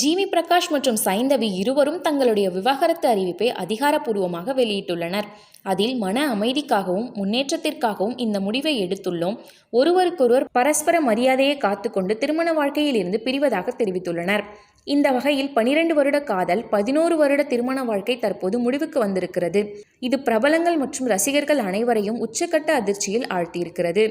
GV Prakash மற்றும் சைந்தவி இருவரும் தங்களுடைய விவாகரத்து அறிவிப்பை அதிகாரப்பூர்வமாக வெளியிட்டுள்ளனர். அதில் மன அமைதிக்காகவும் முன்னேற்றத்திற்காகவும் இந்த முடிவை எடுத்துள்ளோம். ஒருவருக்கொருவர் பரஸ்பர மரியாதையை காத்துக்கொண்டு திருமண வாழ்க்கையில் இருந்து பிரிவதாக தெரிவித்துள்ளனர். இந்த வகையில் பனிரெண்டு வருட காதல் பதினோரு வருட திருமண வாழ்க்கை தற்போது முடிவுக்கு வந்திருக்கிறது. இது பிரபலங்கள் மற்றும் ரசிகர்கள் அனைவரையும் உச்சக்கட்ட அதிர்ச்சியில் ஆழ்த்தியிருக்கிறது.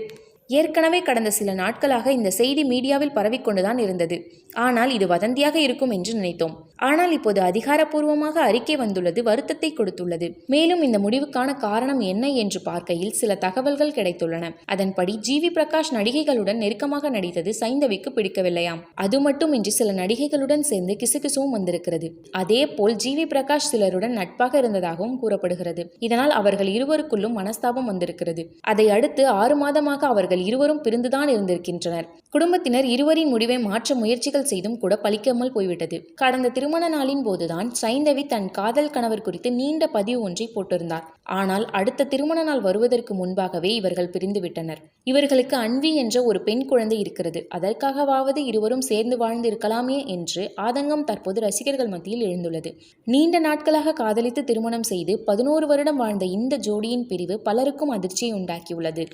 ஏற்கனவே கடந்த சில நாட்களாக இந்த செய்தி மீடியாவில் பரவிக்கொண்டுதான் இருந்தது. ஆனால் இது வதந்தியாக இருக்கும் என்று நினைத்தோம். ஆனால் இப்போது அதிகாரப்பூர்வமாக அறிக்கை வந்துள்ளது வருத்தத்தை கொடுத்துள்ளது. மேலும் இந்த முடிவுக்கான காரணம் என்ன என்று பார்க்கையில் சில தகவல்கள் கிடைத்துள்ளன. அதன்படி ஜிவி பிரகாஷ் நடிகைகளுடன் நெருக்கமாக நடித்தது சைந்தவிக்கு பிடிக்கவில்லையாம். அது மட்டுமின்றி சில நடிகைகளுடன் சேர்ந்து கிசுகிசுவும் வந்திருக்கிறது. அதே போல் ஜிவி பிரகாஷ் சிலருடன் நட்பாக இருந்ததாகவும் கூறப்படுகிறது. இதனால் அவர்கள் இருவருக்குள்ளும் மனஸ்தாபம் வந்திருக்கிறது. அதை அடுத்து ஆறு மாதமாக அவர்கள் இருவரும் பிரிந்துதான் இருந்திருக்கின்றனர். குடும்பத்தினர் இருவரின் முடிவை மாற்ற முயற்சிகள் செய்தும் கூட பலிக்காமல் போய்விட்டது. கடந்த திருமண நாளின் போதுதான் சைந்தவி தன் காதல் கணவர் குறித்து நீண்ட பதிவு ஒன்றை போட்டிருந்தார். ஆனால் அடுத்த திருமண நாள் வருவதற்கு முன்பாகவே இவர்கள் பிரிந்துவிட்டனர். இவர்களுக்கு அன்வி என்ற ஒரு பெண் குழந்தை இருக்கிறது. அதற்காகவாவது இருவரும் சேர்ந்து வாழ்ந்து இருக்கலாமே என்று ஆதங்கம் தற்போது ரசிகர்கள் மத்தியில் எழுந்துள்ளது. நீண்ட நாட்களாக காதலித்து திருமணம் செய்து பதினோரு வருடம் வாழ்ந்த இந்த ஜோடியின் பிரிவு பலருக்கும் அதிர்ச்சியை உண்டாக்கியுள்ளது.